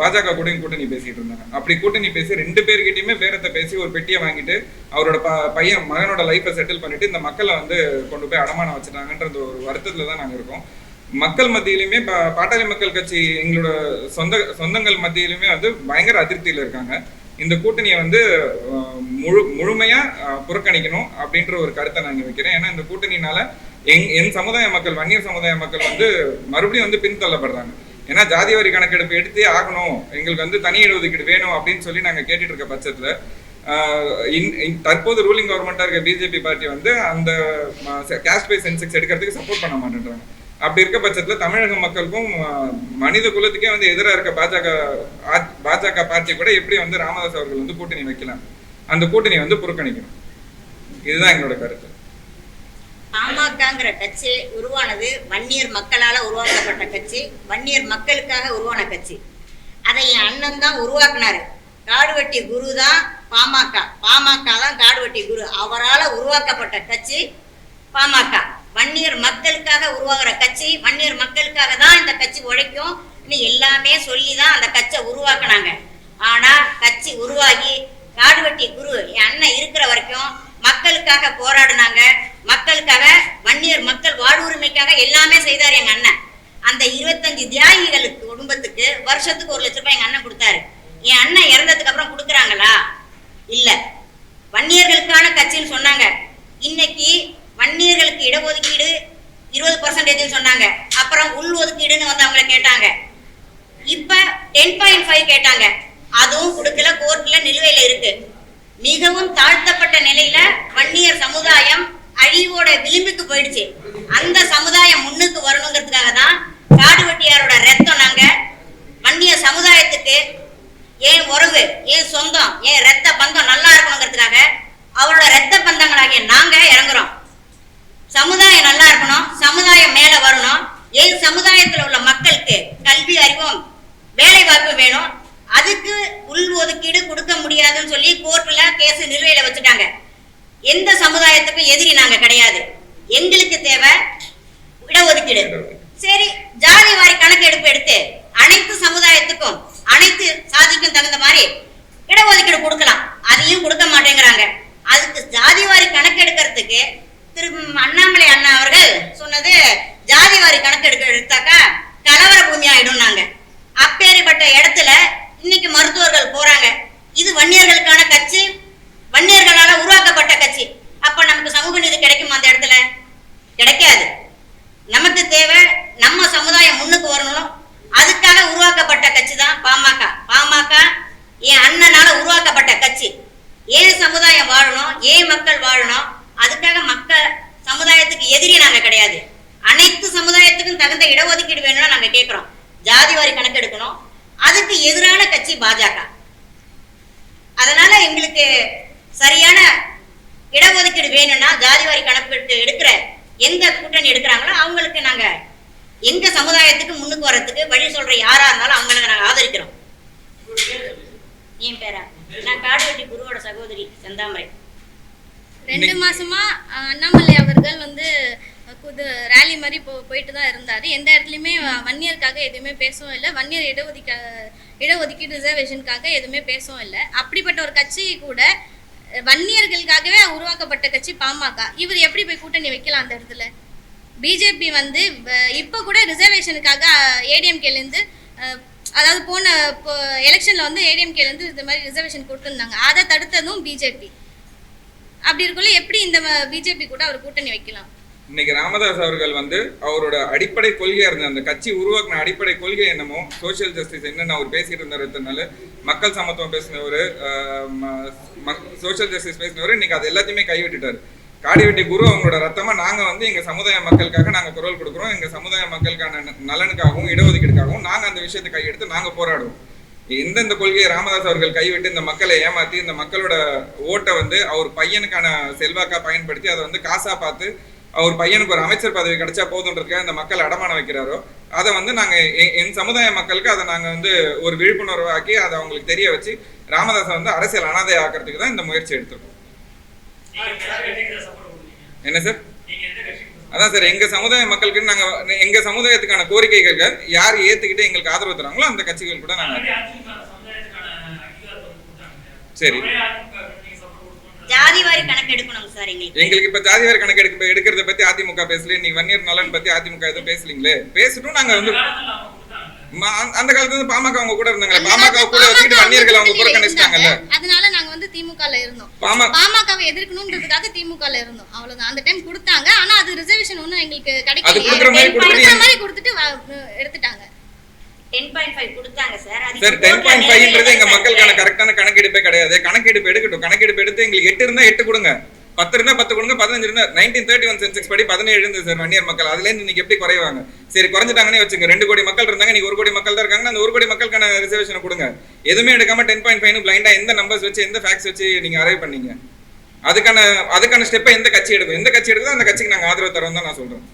பாஜக கூடயும் கூட்டணி பேசிட்டு இருந்தாங்க. அப்படி கூட்டணி பேசி ரெண்டு பேர்கிட்டயுமே பேரத்தை பேசி ஒரு பெட்டியை வாங்கிட்டு அவரோட ப பையன் மகனோட லைஃப்பை செட்டில் பண்ணிட்டு இந்த மக்களை வந்து கொண்டு போய் அடமானம் வச்சுட்டாங்கன்றது ஒரு வருத்தத்துல தான் நாங்க இருக்கோம். மக்கள் மத்தியிலுமே பாட்டாளி மக்கள் கட்சி எங்களோட சொந்த சொந்தங்கள் மத்தியிலுமே வந்து பயங்கர அதிருப்தியில இருக்காங்க. இந்த கூட்டணியை வந்து முழு முழுமையா புறக்கணிக்கணும் அப்படின்ற ஒரு கருத்தை நான் நினைக்கிறேன் வைக்கிறேன். ஏன்னா இந்த கூட்டணினால எங் என் சமுதாய மக்கள் வன்னியர் சமுதாய மக்கள் வந்து மறுபடியும் வந்து பின்தள்ளப்படுறாங்க. ஏன்னா ஜாதி வரி கணக்கெடுப்பு எடுத்தே ஆகணும். எங்களுக்கு வந்து தனி இடஒதுக்கீடு வேணும் அப்படின்னு சொல்லி நாங்கள் கேட்டுட்டு இருக்க பட்சத்தில் இன்- தற்போது ரூலிங் கவர்மெண்ட்டாக இருக்க பிஜேபி பார்ட்டி வந்து அந்த கேஷ் பை சென்செக்ஸ் எடுக்கிறதுக்கு சப்போர்ட் பண்ண மாட்டேன்றாங்க. அப்படி இருக்க பட்சத்தில் தமிழக மக்களுக்கும் மனித குலத்துக்கே வந்து எதிராக இருக்க பாஜக பாஜக பார்ட்டி கூட எப்படி வந்து ராமதாஸ் அவர்கள் வந்து கூட்டணி வைக்கலாம்? அந்த கூட்டணியை வந்து புறக்கணிக்கணும். இதுதான் எங்களோட கருத்து. பாமகங்கிற கட்சி உருவானது வன்னியர் மக்களால் உருவாக்கப்பட்ட கட்சி வன்னியர் மக்களுக்காக உருவான கட்சி. அதை என் அண்ணன் தான் உருவாக்குனாரு. காடுவெட்டி குரு தான் பாமக. பாமக தான் காடுவெட்டி குரு. அவரால் உருவாக்கப்பட்ட கட்சி பாமக. வன்னியர் மக்களுக்காக உருவாகிற கட்சி வன்னியர் மக்களுக்காக தான் இந்த கட்சி உழைக்கும் இன்னும் எல்லாமே சொல்லி தான் அந்த கட்சியை உருவாக்குனாங்க. ஆனால் கட்சி உருவாகி காடுவெட்டி குரு என் அண்ணன் இருக்கிற வரைக்கும் மக்களுக்காக போராடினாங்க. மக்களுக்காக வன்னியர் மக்கள் வாழ்வுரிமைக்காக எல்லாமே செய்தார் எங்க அண்ணன். அந்த இருபத்தஞ்சு தியாகிகளுக்கு குடும்பத்துக்கு வருஷத்துக்கு ஒரு லட்ச ரூபாய் எங்க அண்ணன் கொடுத்தாரு. என் அண்ணன் இறந்ததுக்கு அப்புறம் கொடுக்குறாங்களா? இல்ல. வன்னியர்களுக்கான கட்சின்னு சொன்னாங்க. இன்னைக்கு வன்னியர்களுக்கு இடஒதுக்கீடு இருபது பர்சன்டேஜ் சொன்னாங்க. அப்புறம் உள் ஒதுக்கீடுன்னு வந்து அவங்கள கேட்டாங்க. இப்ப டென் பாயிண்ட் ஃபைவ் கேட்டாங்க. அதுவும் கொடுக்கல கோர்ட்ல நிலுவையில இருக்கு. மிகவும் தாழ்த்தப்பட்ட நிலையில வன்னியர் சமுதாயம் அழிவோட விளிம்புக்கு போயிடுச்சு. அந்த சமுதாயம் முன்னுக்கு வரணுங்கிறதுக்காக தான் காடுவெட்டியாரோட ரத்தம் நாங்க வன்னிய சமுதாயத்துக்கு ஏன் உறவு ஏன் சொந்தம் ஏன் ரத்த பந்தம் நல்லா இருக்கணுங்கிறதுக்காக அவரோட ரத்த பந்தங்களாகிய நாங்க இறங்குறோம். சமுதாயம் நல்லா இருக்கணும் சமுதாயம் மேல வரணும். ஏன் சமுதாயத்துல உள்ள மக்களுக்கு கல்வி அறிவும் வேலை வாய்ப்பு வேணும். அதுக்கு உள் ஒதுக்கீடு கொடுக்க முடியாதுன்னு சொல்லி கோர்ட்ல கேஸ் நிலுவையில வச்சுட்டாங்க. எந்த சமுதாயத்துக்கும் எதிரி நாங்க கிடையாது. எங்களுக்கு தேவை இடஒதுக்கீடு சரி ஜாதி வாரி கணக்கெடுப்பு எடுத்து அனைத்து சமுதாயத்துக்கும் அனைத்து சாதிக்கும் தகுந்த மாதிரி இடஒதுக்கீடு கொடுக்கலாம். அதையும் கொடுக்க மாட்டேங்கிறாங்க. அதுக்கு ஜாதி வாரி கணக்கெடுக்கிறதுக்கு திரு அண்ணாமலை அண்ணா அவர்கள் சொன்னது ஜாதி வாரி கணக்கெடுக்க எடுத்தாக்கா கலவர பூமி ஆயிடும்னாங்க. அப்பேற்பட்ட இடத்துல இன்னைக்கு மருத்துவர்கள் போறாங்க. இது வன்னியர்களுக்கான கட்சி வன்னியர்களால உருவாக்கப்பட்ட கட்சி. அப்ப நமக்கு சமூக நீதி கிடைக்குமா அந்த இடத்துல? கிடைக்காது. நமக்கு தேவை நம்ம சமுதாயம் முன்னுக்கு வரணும். அதுக்காக உருவாக்கப்பட்ட கட்சி தான் பாமக. பாமக என் அண்ணனால உருவாக்கப்பட்ட கட்சி. ஏன் சமுதாயம் வாழணும்? ஏன் மக்கள் வாழணும்? அதுக்காக மக்கள் சமுதாயத்துக்கு எதிரி நாங்க கிடையாது. அனைத்து சமுதாயத்துக்கும் தகுந்த இடஒதுக்கீடு வேணும்னு நாங்க கேட்கிறோம் ஜாதி வாரி கணக்கெடுக்கணும். அதுக்கு எதிரான கட்சி பாஜக. அதனால எங்களுக்கு சரியான இடஒதுக்கீடு வேணும்னா ஜாதி வாரி கணக்கு எடுக்கிற எந்த கூட்டணி எடுக்கிறாங்களோ அவங்களுக்கு நாங்க எங்க சமுதாயத்துக்கு முன்னுக்கு வர்றதுக்கு வழி சொல்ற யாரா இருந்தாலும் அவங்களுக்கு நாங்க ஆதரிக்கிறோம். என் பேரா? நான் காடுவெட்டி குருவோட சகோதரி செந்தாமரை. ரெண்டு மாசமா அண்ணாமலை அவர்கள் வந்து புது ரேலி மாதிரி போ போயிட்டு தான் இருந்தாரு. எந்த இடத்துலையுமே வன்னியருக்காக எதுவுமே பேசவும் இல்லை. வன்னியர் இடஒதுக்க இடஒதுக்கீடு ரிசர்வேஷனுக்காக எதுவுமே பேசவும் இல்லை. அப்படிப்பட்ட ஒரு கட்சி கூட வன்னியர்களுக்காகவே உருவாக்கப்பட்ட கட்சி பாமக. இவர் எப்படி போய் கூட்டணி வைக்கலாம் அந்த இடத்துல? பிஜேபி வந்து வ- இப்போ கூட ரிசர்வேஷனுக்காக ஏடிஎம்கேலேருந்து அதாவது போன எலெக்ஷனில் வந்து ஏடிஎம்கேலேருந்து இந்த மாதிரி ரிசர்வேஷன் கொடுத்துருந்தாங்க. அதை தடுத்ததும் பிஜேபி. அப்படி இருக்குள்ள எப்படி இந்த பிஜேபி கூட அவர் கூட்டணி வைக்கலாம்? இன்னைக்கு ராமதாஸ் அவர்கள் வந்து அவரோட அடிப்படை கொள்கையா இருந்த அந்த கட்சி உருவாக்குன அடிப்படை கொள்கை என்னமோ சோஷியல் ஜஸ்டிஸ் என்னென்ன அவர் பேசிட்டு இருந்தாருனால மக்கள் சமத்துவம் பேசினவர் சோஷியல் ஜஸ்டிஸ் பேசினவர் இன்னைக்கு அது எல்லாத்தையுமே கைவிட்டுட்டாரு. காடிவெட்டி குரு அவங்களோட ரத்தமா நாங்க வந்து எங்க சமுதாய மக்களுக்காக நாங்க குரல் கொடுக்குறோம். எங்க சமுதாய மக்களுக்கான ந- நலனுக்காகவும் இடஒதுக்கீடுக்காகவும் நாங்க அந்த விஷயத்தை கையெடுத்து நாங்க போராடுவோம் எந்தெந்த கொள்கையை ராமதாஸ் அவர்கள் கைவிட்டு இந்த மக்களை ஏமாத்தி இந்த மக்களோட ஓட்டை வந்து அவர் பையனுக்கான செல்வாக்கா பயன்படுத்தி அதை வந்து காசா பார்த்து அவர் பையனுக்கு ஒரு அமைச்சர் பதவி கிடைச்சா போதுன்றதுக்காக இந்த மக்கள் அடமானம் வைக்கிறாரோ அதை வந்து நாங்கள் என் சமுதாய மக்களுக்கு அதை நாங்கள் வந்து ஒரு விழிப்புணர்வாக்கி அதை அவங்களுக்கு தெரிய வச்சு ராமதாசை வந்து அரசியல் அனாதை ஆக்கிறதுக்கு தான் இந்த முயற்சி எடுத்திருக்கோம் என்ன சார் அதான் சார் எங்க சமுதாய மக்களுக்கு நாங்க எங்க சமுதாயத்துக்கான கோரிக்கைகள் யார் ஏத்துக்கிட்டு எங்களுக்கு ஆதரவு தராங்களோ அந்த கட்சிகள் கூட நாங்க சரி. ஒரே அதிமுக க்கு நீங்க support கொடுக்கணுன்ற- ஜாதி வாரி கணக்கு எடுக்கணும் சார் எங்களுக்கு. இப்ப ஜாதிவாரி கணக்கு எடுக்க எடுக்கிறத பத்தி அதிமுக பேசல. இன்னைக்கு வன்னியர் நலன் பத்தி அதிமுக எதுவும் பேசலீங்களே? பேசிட்டும் நாங்க வந்து அந்த காலத்துல வந்து பாமக அவங்க கூட இருந்தாங்க பாமக கூட வச்சுக்கிட்டு வன்னியர்கள் அவங்க புறக்கணிச்சிட்டாங்கல்ல. அதனால நாங்க வந்து திமுகல இருந்தோம். பாமக பாமகவை எதிர்க்கணும்ன்றதுக்காக திமுகல இருந்தோம். அவ்வளவுதான். அந்த டைம் கொடுத்தாங்க. ஆனா அது ரிசர்வேஷன் ஒண்ணும் எங்களுக்கு கிடைக்கல. மாதிரி கொடுத்துட்டு எடுத்துட்டாங்க. டென் பாயிண்ட் ஃபைவ் கொடுத்தாங்க சார் அது சார் இப்போ டென் பாயிண்ட் கோர்ட்ல ஃபைவ்ன்றது எங்க மக்களுக்கான. கரெக்டான கணக்கெடுப்பே கிடையாது. கணக்கெடுப்பு எடுக்கட்டும். கணக்கெடுப்பு எடுத்து எங்களுக்கு எட்டு இருந்தா எட்டு கொடுங்க. பத்து இருந்தா பத்து கொடுங்க. பதினஞ்சு இருந்தா நைன்டீன் தேர்ட்டி ஒன் சென்செக்ஸ் படி பதினேழு இருந்தது சார் வன்னியர் மக்கள். அதுல இருந்து இன்னைக்கு எப்படி குறைவாங்க? சரி குறைஞ்சிட்டாங்கன்னே வச்சுங்க. ரெண்டு கோடி மக்கள் இருந்தாங்க நீங்க ஒரு கோடி மக்கள் தான் இருக்காங்க அந்த ஒரு கோடி மக்களுக்கான ரிசர்வேஷனை கொடுங்க. எதுவுமே எடுக்காம டென் பாயிண்ட் ஃபைவ் பிளைண்டா எந்த நம்பர்ஸ் வச்சு எந்த ஃபேக்ஸ் வச்சு நீங்க அரைவ் பண்ணீங்க? அதுக்கான அதுக்கான ஸ்டெப்பை எந்த கட்சி எடுக்கும்? எந்த கட்சி எடுக்குதோ அந்த கட்சிக்கு நாங்க ஆதரவு தரோம் தான் நான் சொல்றேன்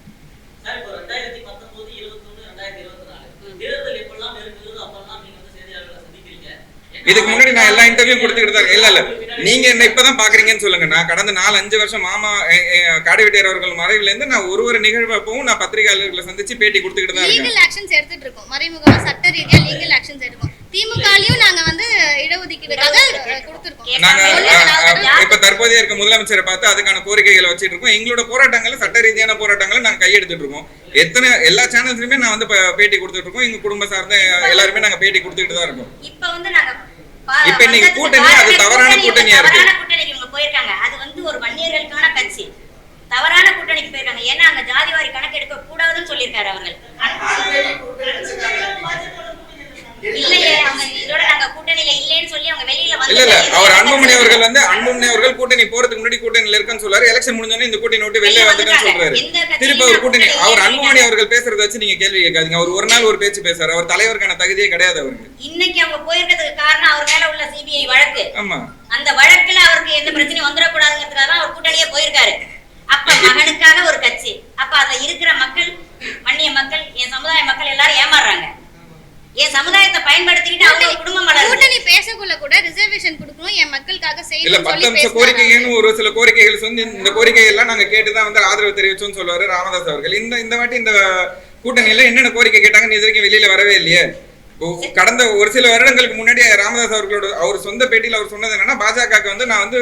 சார் இப்போ ரெண்டாயிரத்தி பத்தொன்பது இருபத்தொன்னு ரெண்டாயிரத்தி இருபத்தி நாலு தேர்தல் எப்பெல்லாம் நெருங்குதோ அப்பெல்லாம் நீங்க வந்து செய்தியாளர்களை சந்திக்கிறீங்க இதுக்கு முன்னாடி நான் எல்லா இன்டர்வியூ கொடுத்துக்கிட்டு தான் இல்ல இல்ல. நீங்க என்ன இப்பதான் பாக்குறீங்கன்னு சொல்லுங்க. நான் கடந்த நாலு அஞ்சு வருஷம் மாமா காடிவெட்டியார் அவர்கள் மறைவுல இருந்து நான் ஒரு ஒரு நிகழ்வப்பவும் நான் பத்திரிகையாளர்களை சந்திச்சு பேட்டி கொடுத்துக்கிட்டு தான் லீகல் ஆக்ஷன்ஸ் எடுத்துட்டு இருக்கோம். மறைமுகமா சட்ட ரீதியா லீகல் ஆக்ஷன்ஸ் எடுக்கும். திமுகலயும் நாங்க வந்து இடஒதுக்கீடுக்காக கொடுத்திருக்கோம். நாங்க இப்ப தற்போதைய இருக்க முதலமைச்சரை பார்த்து அதுக்கான கோரிக்கைகளை வச்சிட்டு இருக்கோம். எங்களோட போராட்டங்களை சட்ட ரீதியான போராட்டங்களை நாங்க கையெடுத்துட்டு இருக்கோம். எத்தனை எல்லா சேனல்ஸ்லயுமே நான் வந்து பேட்டி கொடுத்துட்டு இருக்கோம். எங்க குடும்ப சார்ந்த எல்லாருமே நாங்க பேட்டி கொடுத்துக்கிட்டு தான் இருக்கோம். இப்ப வந்து நாங்க இப்ப இன்னைக்கு கூட்டணி, அது தவறான கூட்டணி, கூட்டணியா இருக்கு. தவறான கூட்டணிக்கு இவங்க போயிருக்காங்க. அது வந்து ஒரு வன்னியர்களுக்கான கட்சி. தவறான கூட்டணிக்கு போயிருக்காங்க. ஏன்னா அங்க ஜாதிவாரி கணக்கு எடுக்க கூடாதுன்னு சொல்லியிருக்காரு அவர்கள். இல்லையே அவங்க கூட்டணியில இல்லைன்னு சொல்லி அவங்க வெளியில வந்து இல்ல. இல்ல அவர் அன்புமணி அவர்கள் வந்து அன்புமணி அவர்கள் கூட்டணி போறதுக்கு முன்னாடி கூட்டணியில இருக்குன்னு சொல்றாரு. எலெக்ஷன் முடிஞ்சோடனே இந்த கூட்டணி விட்டு வெளியே வந்துட்டேன்னு சொல்றாரு. திருப்பி அவர் கூட்டணி கூட்டணி அவர் அன்புமணி அவர்கள் பேசுறத வச்சு நீங்க கேள்வி கேட்காதீங்க. அவர் ஒரு நாள் ஒரு பேச்சு பேசுறாரு. அவர் தலைவருக்கான தகுதியே கிடையாது அவருக்கு. இன்னைக்கு அவங்க போயிருக்கிறதுக்கு காரணம் அவர் மேல உள்ள சிபிஐ வழக்கு. ஆமா. அந்த வழக்குல அவருக்கு எந்த பிரச்சனையும் வந்துடக்கூடாதுங்கிறதுக்காக அவர் கூட்டணியே போயிருக்காரு. அப்ப மகனுக்காக ஒரு கட்சி. அப்ப அதுல இருக்கிற மக்கள் மன்னிய மக்கள் என் சமுதாய மக்கள் எல்லாரும் ஏமாறுறாங்க. என் சமுதாயத்தை பயன்படுத்திக்கிட்டு அவங்க குடும்பம் வளருது. கூட்டணி பேசக்குள்ள கூட ரிசர்வேஷன் கொடுக்கணும். என் மக்களுக்காக பத்து சொல்லி பேசுறாங்க. கோரிக்கைன்னு ஒரு சில கோரிக்கைகள் வந்து இந்த கோரிக்கைகள் எல்லாம் நாங்க கேட்டுதான் வந்து ஆதரவு தெரிவிச்சோம்னு சொல்லுவாரு ராமதாஸ் அவர்கள். இந்த இந்த வாட்டி இந்த கூட்டணியில என்னென்ன கோரிக்கை கேட்டாங்கன்னு இது வரைக்கும் வெளியில வரவே இல்லையே. கடந்த ஒரு சில வருடங்களுக்கு முன்னாடி ராமதாஸ் அவர்களோட அவர் சொந்த பேட்டியில அவர் சொன்னது என்னன்னா பாஜகவுக்கு வந்து நான் வந்து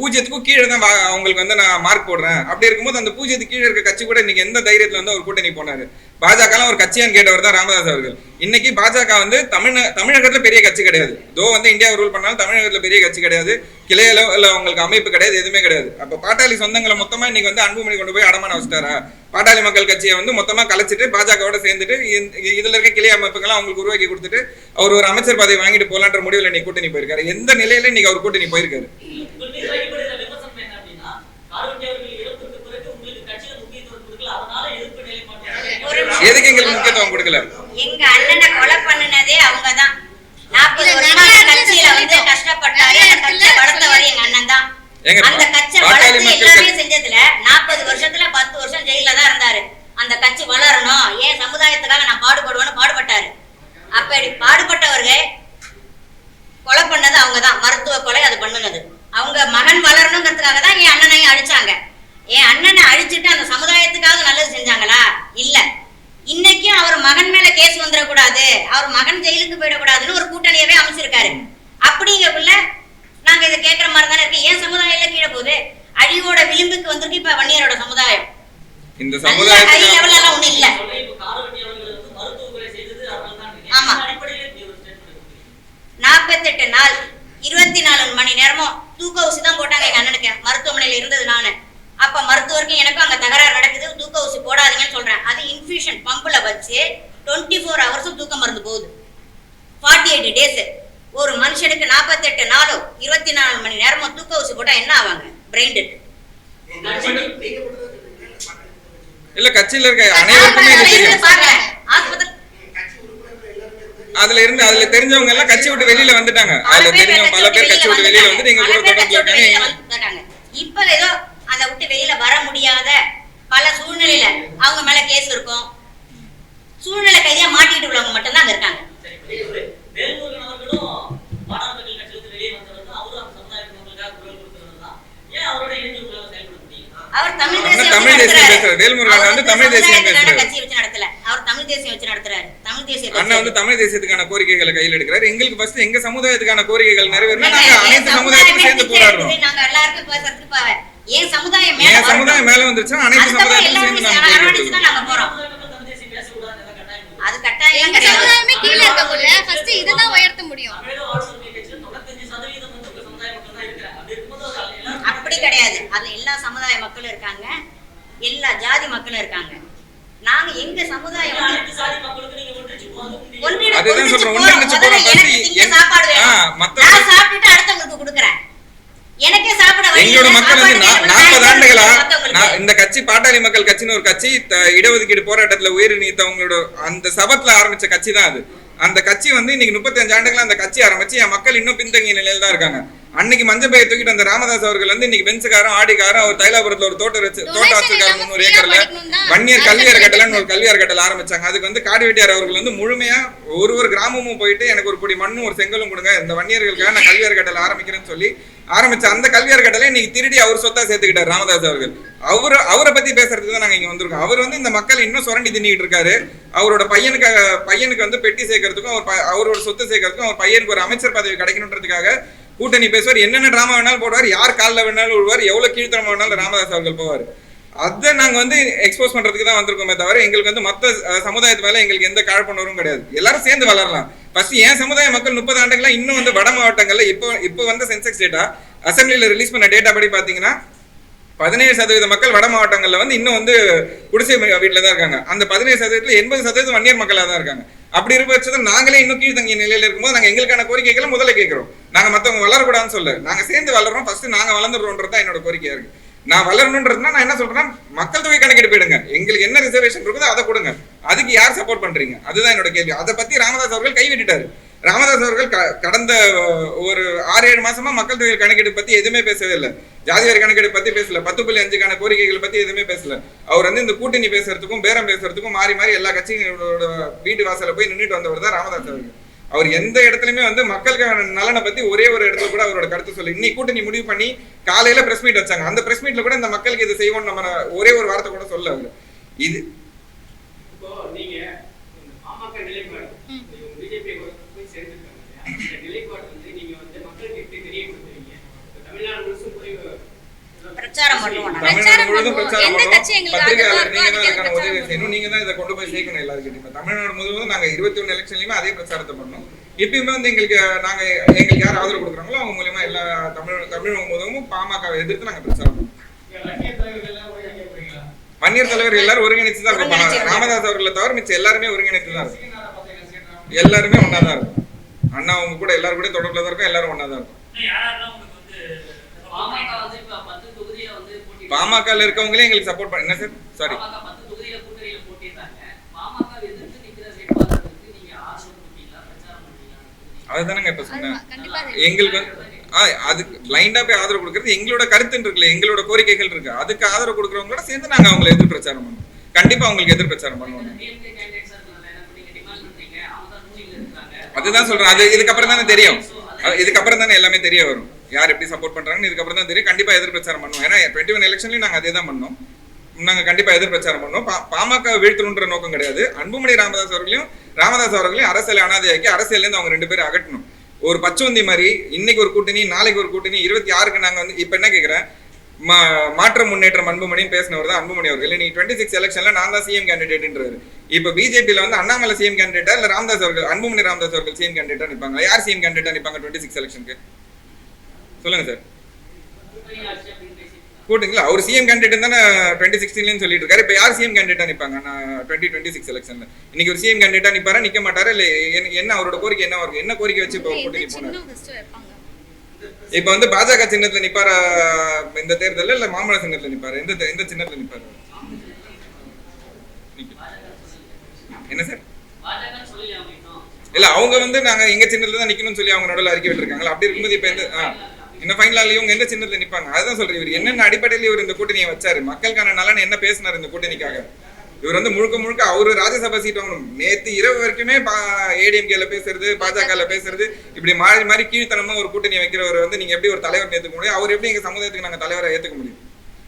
பூஜ்ஜியத்துக்கும் கீழே தான் அவங்களுக்கு வந்து நான் மார்க் போடுறேன். அப்படி இருக்கும்போது அந்த பூஜ்ஜியத்துக்கு கீழே இருக்க கட்சி கூட இன்னைக்கு எந்த தைரியத்துல வந்து அவர் கூட்டணி போனாரு? பாஜக ஒரு கட்சியான்னு கேட்டவர் தான் ராமதாஸ் அவர்கள். இன்னைக்கு பாஜக வந்து தமிழ தமிழகத்துல பெரிய கட்சி கிடையாது. தோ வந்து இந்தியா ரூல் பண்ணாலும் தமிழகத்துல பெரிய கட்சி கிடையாது. கிளையில இல்ல உங்களுக்கு அமைப்பு கிடையாது எதுவுமே கிடையாது. அப்ப பாட்டாளி சொந்தங்களை மொத்தமா இன்னைக்கு வந்து அன்புமணி கொண்டு போய் அடமான வச்சுட்டாரா? பாட்டாளி மக்கள் கட்சியை வந்து மொத்தமா கலைச்சிட்டு பாஜகவோட சேர்ந்துட்டு இதுல இருக்க கிளை அமைப்புகளை அவங்களுக்கு உருவாக்கி கொடுத்துட்டு அவர் ஒரு அமைச்சர் பதவி வாங்கிட்டு போலான்ற முடிவுல இன்னைக்கு கூட்டணி போயிருக்காரு. எந்த நிலையில இன்னைக்கு அவர் கூட்டணி போயிருக்காரு? எதுக்கு எங்களுக்கு முக்கியத்துவம் கொடுக்கல? எங்க அண்ணனை கொலை பண்ணுனதே அவங்கதான். நாற்பது வருஷமா கட்சியில வந்து. கஷ்டப்பட்டாரு அந்த கட்சியை வளர்த்தவர் எங்க அண்ணன் தான் அந்த கட்சியை வளர்த்து எல்லாமே கட்சி- செஞ்சதுல நாற்பது வருஷத்துல பத்து வருஷம் ஜெயில தான் இருந்தாரு அந்த கட்சி வளரணும் ஏன் சமுதாயத்துக்காக நான் பாடுபடுவேன்னு பாடுபட்டாரு அப்படி பாடுபட்டவர்கள் கொலை பண்ணது அவங்கதான் மருத்துவ கொலை அது பண்ணுனது அவங்க மகன் வளரணுங்கிறதுக்காக தான் என் அண்ணனையும் அழிச்சாங்க என் அண்ணனை அழிச்சிட்டு அந்த சமுதாயத்துக்காக நல்லது செஞ்சாங்களா இல்ல இன்னைக்கும் அவர் மகன் மேல கேஸ் வந்துடக்கூடாது அவர் மகன் ஜெயிலுக்கு போயிடக்கூடாதுன்னு ஒரு கூட்டணியவே அமைச்சிருக்காரு அப்படிங்கக்குள்ள நாங்க இதை கேட்கிற மாதிரி தானே இருக்கு ஏன் சமுதாயம் எல்லாம் கீழே போகுது அழிவோட விளிம்புக்கு வந்திருக்கு இப்ப வன்னியரோட சமுதாயம் இந்த நல்ல ஹை சமுதாயத்துக்கு லெவல்ல எல்லாம் ஒண்ணும் இல்ல சொல்ல இப்ப கார்வெட்டி அவர்கள் வந்து மருத்துவ கொலை செய்தது அவர்கள் தான் ஆமா. அடிப்படையில் இப்படி ஒரு ஸ்டேட்மெண்ட் கொடுக்குறீங்க நாற்பத்தெட்டு நாள் இருபத்தி நாலு மணி நேரமும் தூக்க ஊசி தான் போட்டாங்க எங்க அண்ணனுக்கு மருத்துவமனையில இருந்தது நானு அப்ப மருத்துவருக்கும் எனக்கும் அங்க தகராறு நடக்குது தூக்க ஊசி போடாதீங்கன்னு சொல்றேன் அது இன்ஃபியூஷன் பம்புல வச்சு டுவெண்ட்டி ஃபோர் ஹவர்ஸும் தூக்க மருந்து போகுது. ஃபார்ட்டி எயிட் டேஸ் ஒரு மனுஷனுக்கு நாற்பத்தெட்டு நாளும் இருபத்தி நாலு மணி நேரமும் தூக்க ஊசி போட்டா என்ன ஆவாங்க? பிரெயின் டெட் இல்ல கட்சியில இருக்க அனைவருக்குமே அதுல இருந்து அதுல தெரிஞ்சவங்க எல்லாம் கட்சி விட்டு வெளியில வந்துட்டாங்க. அதுல தெரிஞ்சவங்க பல பேர் கட்சி விட்டு வெளியில வந்துட்டு எங்க கூட தொடர்புல இருக்காங்க இப்ப ஏதோ அதை விட்டு வெளியில வர முடியாத பல சூழ்நிலையில அவங்க மேல கேஸ் இருக்கும். சூழ்நிலை கைதியா மாட்டிட்டு உள்ளவங்க மட்டும்தான் அங்க இருக்காங்க. அவர் தமிழ் தேசியம் கட்சியை வச்சு நடத்தல. அவர் தமிழ் தேசியம் வச்சு நடத்துறாரு. தமிழ் தேசிய அண்ணா கட்சி வந்து தமிழ் தேசியத்துக்கான கோரிக்கைகளை கையில் எடுக்கிறாரு. எங்களுக்கு ஃபர்ஸ்ட் எங்க சமுதாயத்துக்கான கோரிக்கைகள் நிறைவேறணும். நாங்க அனைத்து சமுதாயமே சமுதாயத்தையும் சேர்ந்து பிச்சை போராடுறோம். எடுக்குது, நாங்க எல்லாருக்கும் பேசுறதுக்கு இப்ப என் சமுதாயம் மேல சமுதாயம். மேல வந்துருச்சுன்னா அனைத்து சேர்ந்து நாங்க போராடுறோம் நாங்க போறோம் சமுதாய மக்கள் தமிழ் தேசியம் பேசக்கூடாதுன்னு எல்லாம் கட்டாயம் இல்லை. அது கட்டாயம் சமுதாயமே கீழே இருக்கக்குள்ள ஃபர்ஸ்ட் இதுதான் உயர்த்த முடியும். அப்படி கிடையாது. அதுல எல்லா சமுதாய மக்களும் இருக்காங்க. எல்லா ஜாதி மக்களும் இருக்காங்க. நாங்க எங்க சமுதாயம். ஒன்றிணைச்சு போறோம். எனக்கு சாப்பாடு வேணும். நான் சாப்பிட்டுட்டு அடுத்தவங்களுக்கு கொடுக்குறேன். எங்களோட. மக்கள் வந்து நாற்பது ஆண்டுகளா இந்த கட்சி பாட்டாளி மக்கள் கட்சின்னு ஒரு கட்சி இடஒதுக்கீடு போராட்டத்துல உயிர் நீத்தவங்களோட அந்த சபத்துல ஆரம்பிச்ச கட்சி தான் அது அந்த கட்சி வந்து இன்னைக்கு முப்பத்தஞ்சு ஆண்டுகளா அந்த கட்சி ஆரம்பிச்சு என் மக்கள் இன்னும் பின்தங்கிய நிலையில தான் இருக்காங்க அன்னைக்கு மஞ்சள் பையை தூக்கிட்டு அந்த ராமதாஸ் அவர்கள் வந்து இன்னைக்கு பென்ஸுக்காரன் ஆடிக்காரன் அவர் தைலாபுரத்துல ஒரு தோட்டம் வச்சு தோட்டம் வச்சிருக்காரு முந்நூறு ஏக்கர்ல வன்னியர் அரசு கல்வி அறக்கட்டளைன்னு கட்டளை. ஒரு கல்வி அறக்கட்டளை ஆரம்பிச்சாங்க அதுக்கு வந்து காடுவெட்டியார் அவர்கள் வந்து முழுமையா ஒரு ஒரு கிராமமும் போயிட்டு எனக்கு ஒரு பொடி மண்ணும் ஒரு செங்கலும் கொடுங்க இந்த வன்னியர்களுக்காக நான் கல்வி அறக்கட்டளை ஆரம்பிக்கிறேன்னு சொல்லி ஆரம்பிச்ச அந்த கல்வி இன்னைக்கு திருடி அவர் சொத்தா சேர்த்துக்கிட்டார் ராமதாஸ் அவர்கள். அவர் அவரை பத்தி பேசுறதுக்கு தான் நாங்க இங்க வந்திருக்கோம். அவர் வந்து இந்த மக்கள் இன்னும் சுரண்டி தின்னிட்டு இருக்காரு. அவரோட பையனுக்கு பையனுக்கு வந்து பெட்டி சேர்க்கறதுக்கும் அவர் அவரோட சொத்து சேர்க்கறதுக்கும் அவர் பையனுக்கு ஒரு அமைச்சர் பதவி கிடைக்கணுன்றதுக்காக கூட்டணி பேசுவார். என்னென்ன டிராமா வேணாலும் போடுவார். யார் காலில் வேணாலும் விடுவார் எவ்வளவு கீழ்த்தரமா வேணாலும் ராமதாஸ் அவர்கள் போவார். அதை நாங்கள் வந்து எக்ஸ்போஸ் பண்றதுக்கு தான் வந்திருக்கோமே தவிர எங்களுக்கு வந்து மற்ற சமுதாயத்து மேலே எங்களுக்கு எந்த காழ்ப்புணர்வும் கிடையாது. எல்லாரும் சேர்ந்து வளரலாம். ஃபர்ஸ்ட் என் சமுதாய மக்கள் முப்பது ஆண்டுகளாக இன்னும் வந்து வட மாவட்டங்களில் இப்போ இப்போ வந்து சென்செக்ஸ் டேட்டா அசம்பிளியில் ரிலீஸ் பண்ண டேட்டா படி பாத்தீங்கன்னா பதினேழு சதவீத மக்கள் வட மாவட்டங்கள்ல வந்து இன்னும் வந்து குடிசை வீட்டில் தான் இருக்காங்க. அந்த பதினேழு சதவீதத்தில் எண்பது சதவீதம் வன்னியர் மக்களாக தான் இருக்காங்க. அப்படி இருக்க பட்சத்தில் நாங்களே இன்னும் கீழ்த்தங்கிய நிலையில இருக்கும்போது நாங்கள் எங்களுக்கான கோரிக்கைகளை முதல்ல கேட்குறோம். நாங்கள் மத்தவங்க வளரக்கூடாதுன்னு சொல்ல நாங்கள் சேர்ந்து வளர்றோம். ஃபர்ஸ்ட் நாங்கள் வளர்ந்துடுறோன்றது தான் என்னோட கோரிக்கையாக இருக்குது நான் வளரணுன்றதுனா நான் என்ன சொல்றேன்னா மக்கள் தொகை கணக்கெடுப்பு எடுங்க. எங்களுக்கு என்ன ரிசர்வேஷன் இருக்குதோ அதை கொடுங்க. அதுக்கு யார் சப்போர்ட் பண்றீங்க? அதுதான் என்னோட கேள்வி. அதை பத்தி ராமதாஸ் அவர்கள் கைவிட்டுட்டாரு. ராமதாஸ் அவர்கள் க- கடந்த ஒரு ஆறு ஏழு மாசமா மக்கள் தொகை கணக்கெடுப்பு பத்தி எதுவுமே பேசவே இல்லை. ஜாதிவாரி கணக்கெடுப்பு பத்தி பேசல. பத்து புள்ளி அஞ்சுக்கான கோரிக்கைகளை பத்தி எதுவுமே பேசல. அவர் வந்து இந்த கூட்டணி பேசுறதுக்கும் பேரம் பேசுறதுக்கும் மாறி மாறி எல்லா கட்சிகளோட வீட்டு வாசல போய் நின்றுட்டு வந்தவர் தான் ராமதாஸ் அவர்கள். அவர் எந்த இடத்துலயுமே வந்து மக்களுக்கான நலனை பத்தி ஒரே ஒரு இடத்துல கூட அவரோட கருத்து சொல்லி இன்னைக்கு கூட்டணி முடிவு பண்ணி காலையில பிரஸ் மீட் வச்சாங்க. அந்த பிரஸ் மீட்ல கூட இந்த மக்களுக்கு இது செய்வோம் நம்ம ஒரே ஒரு வார்த்தை கூட சொல்ல அவர். இது இப்போ நீங்க இந்த பாமக நிலைப்பாடு நீங்க பிஜேபி போய் சேர்ந்துருக்காங்க இல்லையா? இந்த நிலைப்பாடு வந்து நீங்க வந்து மக்களுக்கு எப்படி தெரியப்படுத்துவீங்க இப்ப தமிழ்நாடு முழுசும் போய் பிரச்சாரம் பண்ணுவோம் நாங்க. தமிழ்நாடு பிரச்சாரம் முழுவதும் பண்ணுவோம். பிரச்சாரம் பண்ணுவோம். பத்திரிகையாளர் நீங்க தான் அதுக்கான அதுக்கு உதவி. செய்யணும் நீங்க தான் இதை கொண்டு போய் சேர்க்கணும் எல்லாருக்கிட்டையும். இப்ப தமிழ்நாடு முழுவதும் நாங்க இருபத்தி ஒண்ணு எலெக்ஷன்லயுமே அதே பிரச்சாரத்தை பண்ணோம். இப்பயுமே வந்து எங்களுக்கு நாங்க எங்களுக்கு யார் ஆதரவு கொடுக்குறாங்களோ அவங்க மூலியமா எல்லா தமிழ் தமிழகம் முழுவதும் பாமகவை எதிர்த்து நாங்க பிரச்சாரம் போறீங்களா வன்னியர் தலைவர் எல்லாரும் ஒருங்கிணைச்சு தான் இருக்கும் ஒருங்கிணைச்சு ராமதாஸ் அவர்களை தவிர மிச்சம் எல்லாருமே ஒருங்கிணைத்து தான் இருக்கும் எல்லாருமே ஒண்ணா தான் இருக்கும் அண்ணா அவங்க கூட எல்லாரும் கூட தொடர்புல தான் இருக்கும். எல்லாரும் ஒண்ணா தான் இருக்கும் பாமகல இருக்கவங்களே எங்களுக்கு சப்போர்ட் பண்ண என்ன சார்? சாரி அதுதானங்க இப்ப சொன்னேன். எங்களுக்கு அதுக்கு பிளைண்டா போய் ஆதரவு கொடுக்கறது எங்களோட கருத்து இருக்குல்ல எங்களோட கோரிக்கைகள் இருக்கு. அதுக்கு ஆதரவு கொடுக்கறவங்களோட சேர்ந்து நாங்க அவங்களை எதிர் பிரச்சாரம் பண்ணுவோம். கண்டிப்பா அவங்களுக்கு எதிர் பிரச்சாரம் பண்ணுவோம். அதுதான் சொல்றேன். அது இதுக்கப்புறம் தானே தெரியும். அது இதுக்கப்புறம் தானே எல்லாமே தெரிய வரும். யார் எப்படி சப்போர்ட் பண்றாங்கன்னு இதுக்கப்புறம் தான் தெரியும். கண்டிப்பாக எதிர்பிரச்சாரம் பண்ணுவோம். ஏன்னா டுவெண்ட்டி ஒன் எலெக்ஷன்லேயும் நாங்கள் அதே தான் பண்ணோம். நாங்க கண்டிப்பா எதிர்பிரச்சாரம் பண்ணோம் பா- பாமக வீழ்த்தணுன்ற நோக்கம் கிடையாது. அன்புமணி ராமதாஸ் அவர்களையும் ராமதாஸ் அவர்களையும் அரசியல் அனாதையாக்கி அரசியல்ல இருந்து அவங்க ரெண்டு பேரும் அகட்டணும் ஒரு பச்சோந்தி மாதிரி இன்னைக்கு ஒரு கூட்டணி நாளைக்கு ஒரு கூட்டணி இருபத்தி ஆறுக்கு நாங்கள் வந்து இப்போ என்ன கேட்குறேன் மா- மாற்ற முன்னேற்றம் அன்புமணின்னு பேசினவர் தான் அன்புமணி அவர்கள். நீங்க டுவெண்ட்டி சிக்ஸ் எலெக்ஷன்ல நான் தான் சிஎம் கேண்டிடேட்ன்றாரு இப்போ பிஜேபியில் வந்து அண்ணாமலை சிஎம் கேண்டிடேட்டா இல்லை ராமதாஸ் அவர்கள் அன்புமணி ராமதாஸ் அவர்கள் சிஎம் கேண்டிடேட்டா நிப்பாங்க. யார் சிஎம் கேண்டிடேட்டா நிற்பாங்க டுவெண்ட்டி சிக்ஸ் எலெக்ஷனுக்கு சொல்லுங்க சார். கூட்டிங்களா? அவர் சிஎம் கேண்டிடேட் தானே டுவெண்ட்டி சிக்ஸ்டீன்லன்னு சொல்லிட்டு இருக்காரு. இப்போ யார் சிஎம் கேண்டிடேட்டா நிப்பாங்க? நான் டுவெண்ட்டி டுவெண்ட்டி சிக்ஸ் எலெக்ஷன்ல இன்னைக்கு ஒரு சிஎம் கேண்டிடேட்டா நிப்பாரா? நிக்க மாட்டாரா? இல்ல என்ன- அவரோட கோரிக்கை என்ன இருக்கு என்ன கோரிக்கை வச்சு இப்போ கூட்டணி போனார்? இப்ப வந்து பாஜக சின்னத்துல நிப்பாரா இந்த தேர்தல்ல? இல்ல மாமல சின்னத்துல நிப்பாரு? எந்த எந்த சின்னத்துல நிப்பாரு என்ன சார்? இல்ல அவங்க வந்து நாங்க எங்க சின்னத்துல தான் நிக்கணும்னு சொல்லி அவங்க நடுவில் அறிக்கை விட்டுருக்காங்களா? அப்படி இருக்கும்போது இப்ப எந்த இந்த ஃபைனலால இவங்க எந்த சின்னத்துல நிப்பாங்க? அதுதான் சொல்றேன் இவர். என்னென்ன அடிப்படையில் இவர் இந்த கூட்டணியை வச்சாரு? மக்களுக்கான நலன் என்ன பேசினார் இந்த கூட்டணிக்காக? இவர் வந்து முழுக்க முழுக்க அவரு ராஜ்யசபா சீட் வாங்கணும். நேத்து இரவு வரைக்குமே ஏடிஎம்கேல பேசுறது பாஜகல பேசுறது இப்படி மாறி மாறி கீழ்த்தனமா ஒரு கூட்டணி வைக்கிறவர் வந்து நீங்க எப்படி ஒரு தலைவர் ஏத்துக்க முடியும்? அவர் எப்படி எங்க சமுதாயத்துக்கு நாங்க தலைவரை ஏத்துக்க முடியும்?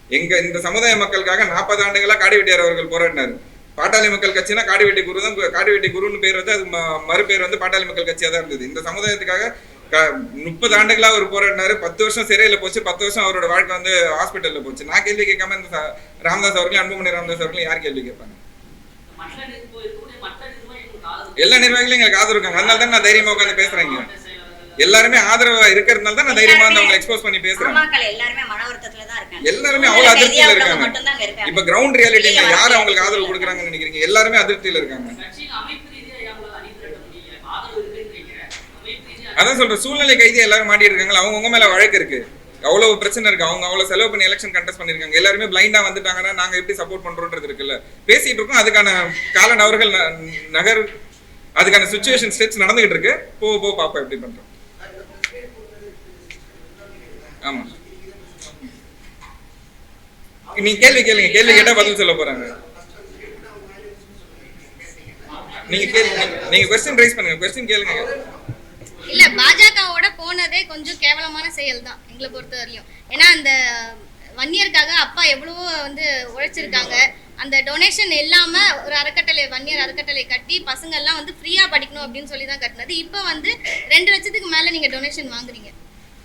எங்க இந்த சமுதாய மக்களுக்காக நாற்பது ஆண்டுகளா காடிவெட்டியார் அவர்கள் போராடினார். பாட்டாளி மக்கள் கட்சினா காடிவெட்டி குரு தான் காடிவெட்டி குருன்னு பேர் வந்து அது ம- மறுபேர் வந்து பாட்டாளி மக்கள் கட்சியா தான் இருந்தது. இந்த சமுதாயத்துக்காக முப்பது ஆண்டுகளா அவர் போராடினாரு. பத்து வருஷம் சிறையில போச்சு. பத்து வருஷம் அவரோட வாழ்க்கை வந்து ஹாஸ்பிட்டல்ல போச்சு. நான் கேள்வி கேட்காம இந்த ராமதாஸ் அவர்களும் அன்புமணி ராமதாஸ் அவர்களும் யார் கேள்வி கேட்பாங்க? எல்லா நிர்வாகிகளும் எங்களுக்கு ஆதரவு இருக்காங்க அதனால தான் நான் தைரியமா உட்காந்து பேசுறேங்க எல்லாருமே ஆதரவா இருக்கிறதுனால தான் நான் தைரியமா வந்து அவங்களை எக்ஸ்போஸ் பண்ணி பேசுறேன். எல்லாருமே மன வருத்தத்துல தான் இருக்காங்க. எல்லாருமே அவ்வளவு அதிருப்தியில இருக்காங்க. மட்டும்தான் அங்க இருக்காங்க. இப்ப கிரவுண்ட் ரியாலிட்டி யார். அவங்களுக்கு ஆதரவு கொடுக்குறாங்கன்னு நினைக்கிறீங்க? எல்லாருமே அதிருப்தியில இருக்காங்க கட்சியின் அமைப்பு ரீதியா எவ்வளவு அணி திரட்ட முடியல இப்ப ஆதரவு இருக்குன்றீங்க அமைப்பு ரீதியா அதான் சொல்றேன் சூழ்நிலை கைதி எல்லாரும் மாட்டிட்டு இருக்காங்க அவங்க உங்க மேல வழக்கு இருக்கு. அவ்வளவு பிரச்சனை இருக்கு. அவங்க அவ்வளவு செலவு பண்ணி எலெக்ஷன் கண்டெஸ்ட் பண்ணிருக்காங்க எல்லாருமே பிளைண்டா வந்துட்டாங்கன்னா நாங்க எப்படி சப்போர்ட் பண்றோன்றது இருக்குல்ல. பேசிட்டு இருக்கோம். அதுக்கான கால நபர்கள் ந- நகர் அதுக்கான சுச்சுவேஷன் ஸ்டெப்ஸ் நடந்துகிட்டு இருக்கு. போ போ பாப்பா எப்படி பண்றோம். ஆமா. நீ கேள்வி கேளுங்க. கேள்வி கேட்டா பதில் சொல்ல போறாங்க. நீங்க கேளுங்க நீங்க கொஸ்டின் ரைஸ் பண்ணுங்க. கொஸ்டின் கேளுங்க. இல்ல பாஜகவோட போனதே கொஞ்சம் கேவலமான செயல் தான் எங்களை பொறுத்த வரையும் ஏன்னா அந்த வன்னியருக்காக அப்பா எவ்வளவோ வந்து உழைச்சிருக்காங்க. அந்த டொனேஷன் இல்லாம ஒரு அறக்கட்டளை வன்னியர் அறக்கட்டளை கட்டி பசங்க எல்லாம் வந்து ஃப்ரீயா படிக்கணும் அப்படின்னு சொல்லி தான் கட்டினது. இப்போ வந்து ரெண்டு லட்சத்துக்கு மேல நீங்க டொனேஷன் வாங்குறீங்க.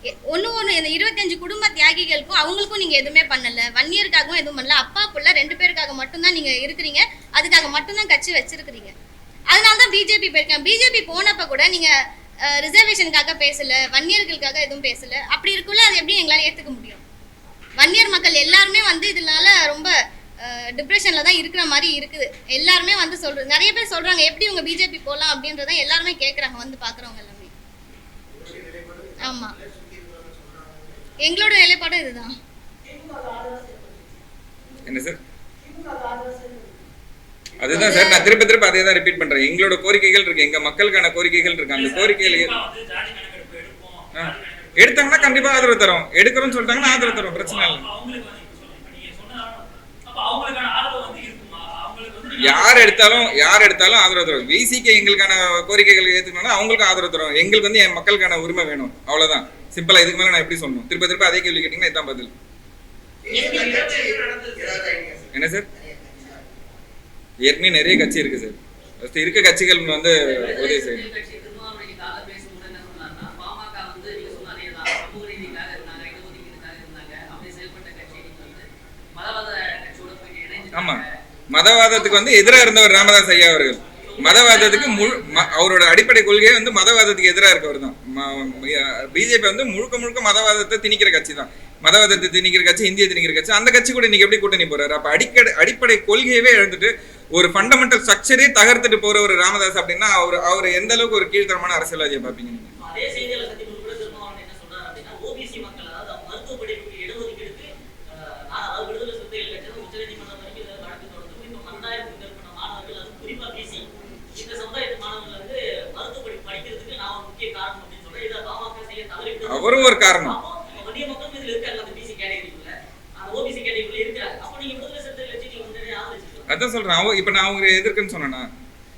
எ- ஒன்று இந்த இருபத்தஞ்சு குடும்ப தியாகிகளுக்கும் அவங்களுக்கும் நீங்க எதுவுமே பண்ணல. வன்னியருக்காகவும் எதுவும் பண்ணல. அப்பா புள்ள ரெண்டு பேருக்காக மட்டும்தான் நீங்க இருக்கிறீங்க. அதுக்காக மட்டும்தான் கட்சி வச்சிருக்கிறீங்க. அதனால தான் பிஜேபி போயிருக்கேன் பிஜேபி போனப்ப கூட நீங்க ரிசர்வேஷனுக்காக பேசல வன்னியர்களுக்காக எதுவும் பேசல. அப்படி இருக்குள்ள அது எப்படி எங்களால ஏத்துக்க முடியும்? வன்னியர் மக்கள் எல்லாருமே வந்து இதனால ரொம்ப டிப்ரெஷன்ல தான் இருக்கிற மாதிரி இருக்குது. எல்லாருமே வந்து சொல்றது நிறைய பேர் சொல்றாங்க எப்படி உங்க பிஜேபி போலாம் அப்படின்றத எல்லாருமே கேட்குறாங்க வந்து பாக்குறவங்க எல்லாமே. ஆமா. எங்களோட நிலைப்பாடும் இதுதான். என்ன சார்? அதுதான் சார் நான் திரும்ப திரும்ப அதே தான் ரிப்பீட் பண்றேன். எங்களோட கோரிக்கைகள் இருக்கு. எங்க மக்களுக்கான கோரிக்கைகள் இருக்கு. அந்த கோரிக்கைகள் எடுத்தாங்கன்னா கண்டிப்பா ஆதரவு தரோம். எடுக்கிறோம்னு சொல்லிட்டாங்கன்னா ஆதரவு தரோம். பிரச்சனை இல்லை. யார் எடுத்தாலும் யார் எடுத்தாலும் ஆதரவு தரும். விசிக்கு எங்களுக்கான கோரிக்கைகள் ஏத்துக்கணும்னா அவங்களுக்கும் ஆதரவு தரும். எங்களுக்கு வந்து என் மக்களுக்கான உரிமை வேணும். அவ்வளவுதான். சிம்பிளா இதுக்கு மேல நான் எப்படி சொல்லணும்? திரும்ப திரும்ப அதே கேள்வி கேட்டீங்கன்னா இதான் பதில். என்ன சார்? ஏற்கனவே நிறைய கட்சி இருக்கு சார். ஃபர்ஸ்ட் இருக்க கட்சிகள் வந்து உதவி செய்யணும் கட்சி திருமாவளவனுக்காக பேசும்போது என்ன சொன்னாருன்னா பாமக வந்து நீங்க சொன்ன அதே தான். சமூக நீதிக்காக இருந்தாங்க இடஒதுக்கீடுக்காக இருந்தாங்க. அப்படி செயல்பட்ட கட்சி நீங்க வந்து மதவாத கட்சியோட போய் இணைஞ்சு ஆமா. மதவாதத்துக்கு வந்து எதிரா இருந்தவர் ராமதாஸ் ஐயா அவர்கள். மதவாதத்துக்கு முழு ம- அவரோட அடிப்படை கொள்கையே வந்து மதவாதத்துக்கு எதிராக இருக்கவர் தான் பிஜேபி வந்து முழுக்க முழுக்க மதவாதத்தை திணிக்கிற கட்சி தான். மதவாதத்தை திணிக்கிற கட்சி இந்திய திணிக்கிற கட்சி. அந்த கட்சி கூட இன்னைக்கு எப்படி கூட்டணி போறாரு? அப்ப அடிக்கடி அடிப்படை கொள்கையவே எழுந்துட்டு ஒரு ஃபண்டமெண்டல் ஸ்ட்ரக்சரே தகர்த்துட்டு போற ஒரு ராமதாஸ் அப்படின்னா அவர் அவர் எந்த அளவுக்கு ஒரு கீழ்த்தரமான அரசியல்வாதியை பார்ப்பீங்க நீங்க அதே செய்தியில சந்திப்பு கூட திருமாவளவன் என்ன சொல்றாரு அப்படின்னா ஓபிசி மக்கள் அதாவது அவங்க மருத்துவ படிப்புக்கு இடஒதுக்கீடுக்கு அஹ், நான் அதாவது விடுதலை சிறுத்தைகள் கட்சி உச்சநீதிமன்றம் வரைக்கும் இதை வழக்கு தொடர்ந்து இப்போ பன்னெண்டாயிரத்துக்கு மேற்பட்ட மாணவர்கள் அது குறிப்பா பிசி இந்த சமுதாயத்து மாணவர்கள் வந்து மருத்துவ படிப்பு படிக்கிறதுக்கு நான் ஒரு முக்கிய காரணம் அப்படின்னு சொல்றேன் இதை பாமக செய்ய தவறிவிட்டது அவரும் ஒரு காரணம் அப்போ வன்னிய மக்களும் இதுல இருக்காங்க அந்த பிசி கேட்டகரிக்குள்ள அந்த ஓபிசி கேட்டகரிக்குள்ள இருக்கிறாங்க அப்போ நீங்க விடுதலை சிறுத்தைகள் கட்சி நீங்க முன்னாடியே ஆதரிச்சிருக்கலாம் அதான் சொல்றேன். அவ இப்ப நான் அவங்க எதிர்க்குன்னு சொன்னேனா?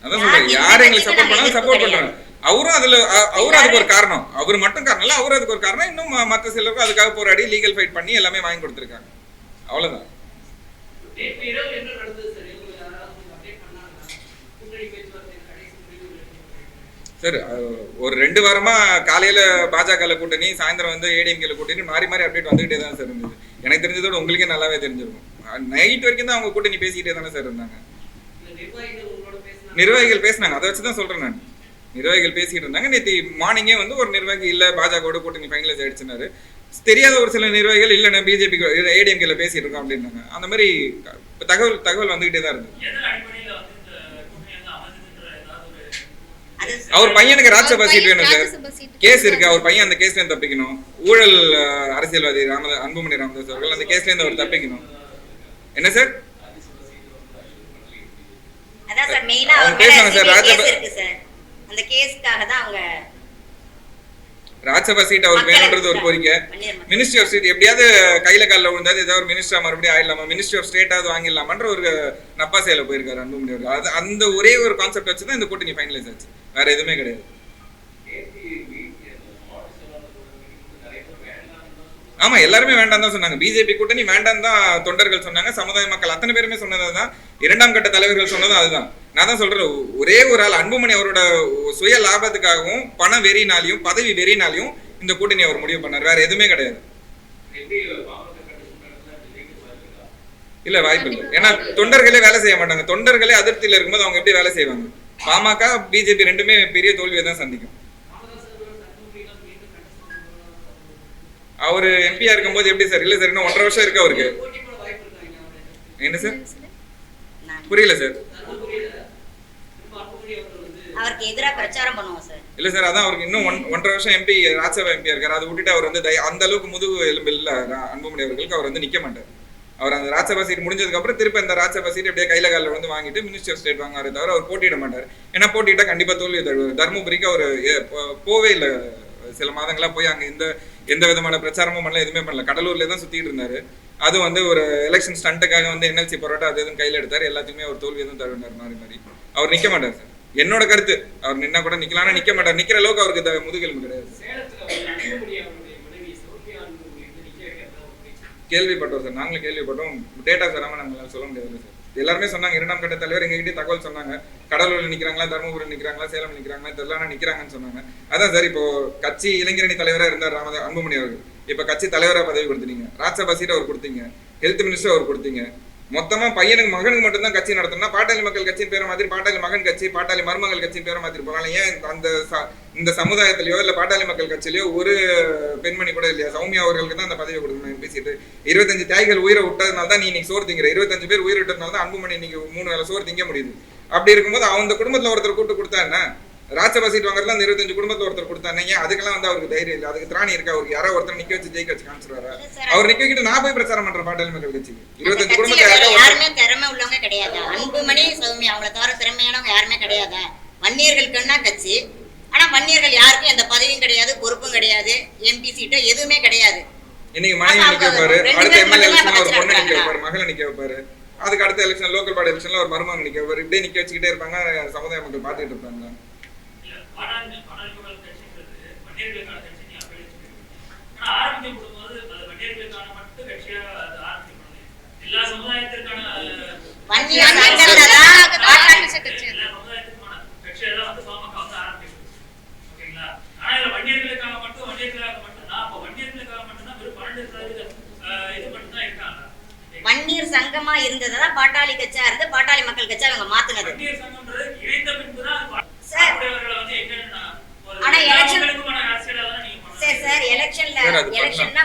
அதான் சொல்றேன். யார் எங்களுக்கு சப்போர்ட் பண்ணாலும் சப்போர்ட் பண்றாங்க அவரும் அதுல அவரும் அதுக்கு ஒரு காரணம். அவர் மட்டும் காரணம் இல்ல அவரும் அதுக்கு ஒரு காரணம். இன்னும் ம- மத்த சிலருக்கும் அதுக்காக போராடி லீகல் ஃபைட் பண்ணி எல்லாமே வாங்கி கொடுத்துருக்காங்க. அவ்வளவுதான் நேற்று இரவு என்ன நடந்தது சார் எங்களுக்கு யாராவது கொஞ்சம் அப்டேட் பண்ணாங்களா கூட்டணி பேச்சுவார்த்தை கடைசி முடிவு சார் ஒரு ரெண்டு வாரமா காலையில பாஜக கூட்டணி சாயந்தரம் வந்து ஏடிஎம்கேல கூட்டணி மாறி மாறி அப்டேட் வந்துகிட்டே தான் சார் இருந்தது. எனக்கு தெரிஞ்சதோட உங்களுக்கே நல்லாவே தெரிஞ்சிருக்கும். நைட் வரைக்கும் தான் அவங்க கூட்டணி பேசிக்கிட்டே தானே சார் இருந்தாங்க. நிர்வாகிகள் பேசினாங்க. அதை வச்சு தான் சொல்றேன் நான். நிர்வாகிகள் பேசிக்கிட்டு இருந்தாங்க. நேற்று மார்னிங்கே வந்து ஒரு நிர்வாகி இல்லை பாஜகவோட கூட்டணி ஃபைனலைஸ் ஆயிடுச்சுனாரு தெரியாத ஒரு சில நிர்வாகிகள் இல்ல பிஜேபி ஏடிஎம்கேல பேசிட்டு இருக்கோம் அப்படின்னாங்க. அந்த மாதிரி தகவல் தகவல் வந்துகிட்டே தான் இருந்தது. அவர் பையனுக்கு ராஜ்யசபா அவர் சீட் வேணும் சார். ராஜ்யசபா கேஸ் இருக்கு. அவர் பையன் அந்த கேஸ்ல இருந்து தப்பிக்கணும். ஊழல் அரசியல்வாதி ராம அன்புமணி ராமதாஸ் அவர்கள் அந்த கேஸ்ல இருந்து அவர் தப்பிக்கணும். என்ன சார்? அதான் சார் மெயினா மேல பேசுவாங்க சார், சார். அந்த கேஸ்க்காக தான் அவங்க ராஜ்யசபா சீட் அவருக்கு வேணுன்றது ஒரு கோரிக்கை. மினிஸ்ட்ரி ஆஃப் ஸ்டேட் எப்படியாவது கையில காலில் விழுந்தாது ஏதாவது ஒரு மினிஸ்டரா மறுபடியும் ஆயிடலாமா? மினிஸ்ட்ரி ஆஃப் ஸ்டேட்டாவது வாங்கிடலாமான்ற ஒரு நப்பாசையில போயிருக்காரு அன்புமணி அவர்கள். அது அந்த ஒரே ஒரு கான்செப்ட் வச்சு தான் இந்த கூட்டணி ஃபைனலைஸ் ஆச்சு. வேற எதுவுமே கிடையாது. ஆமா எல்லாருமே வேண்டாம் தான் சொன்னாங்க. பிஜேபி கூட்டணி வேண்டாம் தான் தொண்டர்கள் சொன்னாங்க. சமுதாய மக்கள் அத்தனை பேருமே சொன்னது தான் இரண்டாம் கட்ட தலைவர்கள் சொன்னதும் அதுதான். நான் தான் சொல்றேன் ஒரே ஒரு ஆள் அன்புமணி அவரோட சுய லாபத்துக்காகவும் பண வெறினாலையும் பதவி வெறினாலையும் இந்த கூட்டணி அவர் முடிவு பண்ணார். வேற எதுவுமே கிடையாது. இல்ல வாய்ப்பு இல்லை. ஏன்னா தொண்டர்களே வேலை செய்ய மாட்டாங்க. தொண்டர்களே அதிருப்தியில இருக்கும்போது அவங்க எப்படி வேலை செய்வாங்க? பாமக பிஜேபி ரெண்டுமே பெரிய தோல்வியை தான் சந்திக்கும். அவர் எம்பியா இருக்கும்போது எப்படி சார்? இல்ல சார் இன்னும் ஒன்றரை வருஷம் இருக்கு அவருக்கு. என்ன சார்? புரியல சார். அவருக்கு எதிராக பிரச்சாரம் பண்ணுவோம் சார். இல்ல சார் அதான் அவருக்கு இன்னும் ஒன் ஒன்றரை வருஷம் எம்பி ராஜ்யசபா எம்பியா இருக்காரு. அதை விட்டுட்டு அவர் வந்து அந்த அளவுக்கு முதுகு எலும்பு இல்ல அன்புமணி அவர்களுக்கு அவர் வந்து நிக்க மாட்டார். அவர் அந்த ராஜ்யசபா சீட் முடிஞ்சதுக்கு அப்புறம் திருப்பி அந்த ராஜ்யசபா சீட் அப்படியே கையில காலில் வந்து வாங்கிட்டு மினிஸ்டர் ஆஃப் ஸ்டேட் வாங்குவாரே தவிர அவர் போட்டியிட மாட்டார். ஏன்னா போட்டியிட்டா கண்டிப்பா தோல்வி தருவார். தருமபுரிக்கு அவர் போவே இல்லை. சில மாதங்களா போய் அங்க எந்த எந்த விதமான பிரச்சாரமும் பண்ணல எதுவுமே பண்ணல. கடலூர்ல தான் சுத்திட்டு இருந்தாரு. அது வந்து ஒரு எலெக்ஷன் ஸ்டண்ட்டுக்காக வந்து என்எல்சி போராட்டம் அது எதுவும் கையில எடுத்தாரு. எல்லாத்தையுமே அவர் தோல்வி எதுவும் தருவினார் மாதிரி மாதிரி அவர் நிக்க மாட்டார் சார். என்னோட கருத்து. அவர் நின்னா கூட நிக்கலாம் ஆனா நிக்க மாட்டார். நிக்கிற அளவுக்கு அவருக்கு முதுகெலும்பு கிடையாது. கேள்விப்பட்டோம் சார். நாங்களும் கேள்விப்பட்டோம். டேட்டா சாராம நாங்களால சொல்ல முடியாது சார். எல்லாருமே சொன்னாங்க இரண்டாம் கட்ட தலைவர் எங்ககிட்ட தகவல் சொன்னாங்க. கடலூர்ல நிக்கிறாங்களா தருமபுரி நிக்கிறாங்களா சேலம் நிக்கிறாங்களா தெரியல நிக்கிறாங்கன்னு சொன்னாங்க. அதான் சார் இப்போ கட்சி இளைஞரணி தலைவரா இருந்தார் ராமத அன்புமணி அவர்கள். இப்ப கட்சி தலைவரா பதவி கொடுத்தீங்க ராஜ்சபா சீட் அவர் கொடுத்தீங்க. ஹெல்த் மினிஸ்டர் அவர் கொடுத்தீங்க. மொத்தமா பையனுக்கு மகனுக்கு மட்டும்தான் கட்சி நடத்தணும்னா பாட்டாளி மக்கள் கட்சியின் பேரை மாதிரி பாட்டாளி மகன் கட்சி பாட்டாளி மருமகள் கட்சியின் பேரை மாதிரி போறாங்க ஏன் அந்த ச- இந்த சமுதாயத்திலயோ இல்ல பாட்டாளி மக்கள் கட்சியிலயோ ஒரு பெண்மணி கூட இல்லையா? சௌமியா அவர்களுக்கு தான் அந்த பதவி கொடுக்கணும் எம்பி சீட்டு இருபத்தஞ்சு தாய்கள் உயிரை விட்டதுனால தான் நீ இன்னைக்கு சோறு திங்கிற. இருபத்தஞ்சு பேர் உயிர் விட்டதுனால தான் அன்புமணி இன்னைக்கு மூணு வேலை சோறு திங்க முடியுது. அப்படி இருக்கும்போது அவங்க குடும்பத்துல ஒருத்தர் கூட்டு கொடுத்தா என்ன? ராஜ்சபா சீட் வாங்குறதுல அந்த இருபத்தஞ்சு குடும்பத்துல ஒருத்தர் கொடுத்தானே ஏன் அதுக்கெல்லாம் வந்து அவருக்கு தைரியம் இல்லை. அதுக்கு திராணி இருக்கா? அவருக்கு யாரோ ஒருத்தர் நிக்க வச்சு ஜெயிக்க வச்சு காமிச்சிருவாரா? அவர் நிக்க வைக்கிட்டு நான் போய் பிரச்சாரம் பண்றேன் பாட்டாளி மக்கள் கட்சிக்கு. இருபத்தஞ்சு குடும்பத்துல யாருமே திறமை உள்ளவங்க கிடையாது. அன்புமணி சௌமியா அவங்கள தவிர திறமையானவங்க யாருமே கிடையாது. வன்னியர்களுக்குன்னா கட்சி. ஆனா வன்னியர்கள் யாருக்கும் எந்த பதவியும் கிடையாது பொறுப்பும் கிடையாது எம்பி சீட்டோ எதுவுமே கிடையாது. இன்னைக்கு ஆமா, நிக்க வைப்பாரு அடுத்த எம்எல்ஏ எலெக்ஷன்ல ஒரு பொண்ணு நிக்க. வைப்பாரு மகளை நிக்க வைப்பாரு அதுக்கு அடுத்த எலெக்ஷன் லோக்கல் பாடி எலெக்ஷன்ல ஒரு மருமகன் நிக்க வைப்பாரு இப்படியே நிக்க வச்சுக்கிட்டே இருப்பாங்க சமுதாய மக்கள் பாத்துட்டு இருப்பாங்க. வன்னியர் சங்கமா இருந்ததுதான் பாட்டாளி கட்சியா இருந்து பாட்டாளி மக்கள் கட்சியா அவங்க மாத்துனது.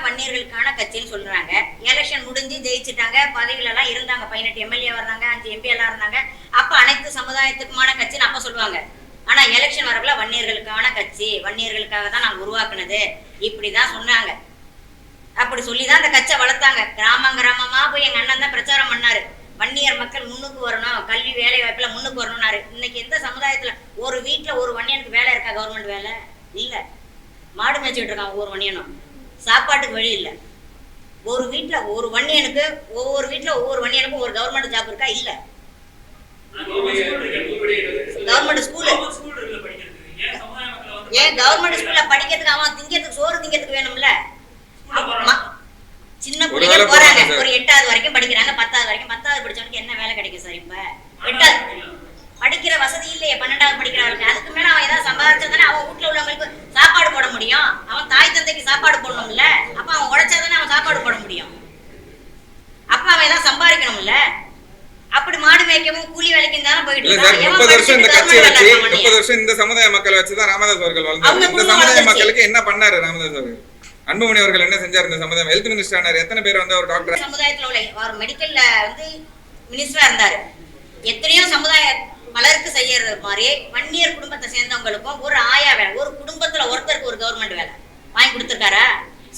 வன்னியர்களுக்கான கட்சின்னு சொல்றாங்க. எலெக்ஷன் முடிஞ்சு ஜெயிச்சிட்டாங்க. பதவியில எல்லாம் இருந்தாங்க. பதினெட்டு எம்எல்ஏ வந்தாங்க அஞ்சு எம்பி எல்லாம் இருந்தாங்க. அப்ப அனைத்து சமுதாயத்துக்குமான கட்சின்னு அப்ப சொல்லுவாங்க. ஆனா எலெக்ஷன் வரக்குள்ள வன்னியர்களுக்கான கட்சி வன்னியர்களுக்காக தான் நாங்க உருவாக்குனது. இப்படிதான் சொன்னாங்க. அப்படி சொல்லி தான் அந்த கட்சியை வளர்த்தாங்க. கிராமம் கிராமமா போய் எங்க அண்ணன் தான் பிரச்சாரம் பண்ணாரு. வன்னியர் மக்கள் முன்னுக்கு வரணும் கல்வி வேலை வாய்ப்புல முன்னுக்கு வரணும்னாரு. இன்னைக்கு எந்த சமுதாயத்துல ஒரு வீட்டுல ஒரு வன்னியனுக்கு வேலை இருக்கா கவர்மெண்ட் வேலை? இல்ல. மாடு மேய்ச்சிட்டு இருக்கான் ஒவ்வொரு வன்னியனும். சாப்பாட்டுக்கு வழி இல்ல. ஒரு வீட்டுல ஒரு வன்னியனுக்கு ஒவ்வொரு வீட்டுல ஒவ்வொரு வன்னியனுக்கும் ஒரு கவர்மெண்ட் ஜாப் இருக்கா? இல்ல. கவர்மெண்ட் ஸ்கூலு ஸ்கூல் ஏன் ஏன் கவர்மெண்ட் ஸ்கூல்ல படிக்கிறதுக்கு அவன் திங்கிறதுக்கு சோறு திங்கிறதுக்கு வேணும்ல ஸ்கூல்ல அவன் போறான். ம- சின்ன பிள்ளைங்க போறாங்க. ஒரு எட்டாவது வரைக்கும் படிக்கிறாங்க பத்தாவது வரைக்கும். பத்தாவது படிச்சவனுக்கு என்ன வேலை கிடைக்கும் சார் இப்ப? எட்டாவது படிக்கிற வசதி இல்லையே பன்னெண்டாவது படிக்கிறவனுக்கு. அதுக்கு மேல அவன் ஏதாவது சம்பாதிச்சாதானே அவன் வீட்டுல உள்ளவங்களுக்கு சாப்பாடு போட முடியும். அவன் தாய் தந்தைக்கு சாப்பாடு போடணும்ல. அப்ப அவன் உழைச்சாதானே அவன் சாப்பாடு போட முடியும். அப்ப அவன் ஏதாவது சம்பாதிக்கணும்ல. அப்படி மாடு மேய்க்கவும் கூலி வேலைக்கும் தானே போயிட்டு முப்பது வருஷம் இந்த கட்சியை வச்சு முப்பது வருஷம் இந்த சமுதாய மக்களை வச்சுதான் ராமதாஸ் அவர்கள் வளர்ந்தாரு இந்த சமுதாய. மக்களுக்கு என்ன பண்ணாரு ராமதாஸ் அவர்கள்? அன்புமணி அவர்கள் என்ன செஞ்சாரு இந்த சமுதாயம் ஹெல்த் மினிஸ்டர் ஆனாரு. எத்தனை பேர் வந்து ஒரு டாக்டர் சமுதாயத்துல உள்ள அவர் மெடிக்கல்ல வந்து மினிஸ்டரா இருந்தாரு. எத்தனையோ சமுதாய பலருக்கு செய்யறது மாதிரி வன்னியர் குடும்பத்தை சேர்ந்தவங்களுக்கும் ஒரு ஆயா வேலை ஒரு குடும்பத்துல ஒருத்தருக்கு ஒரு கவர்மெண்ட் வேலை. வாங்கி கொடுத்துருக்காரா?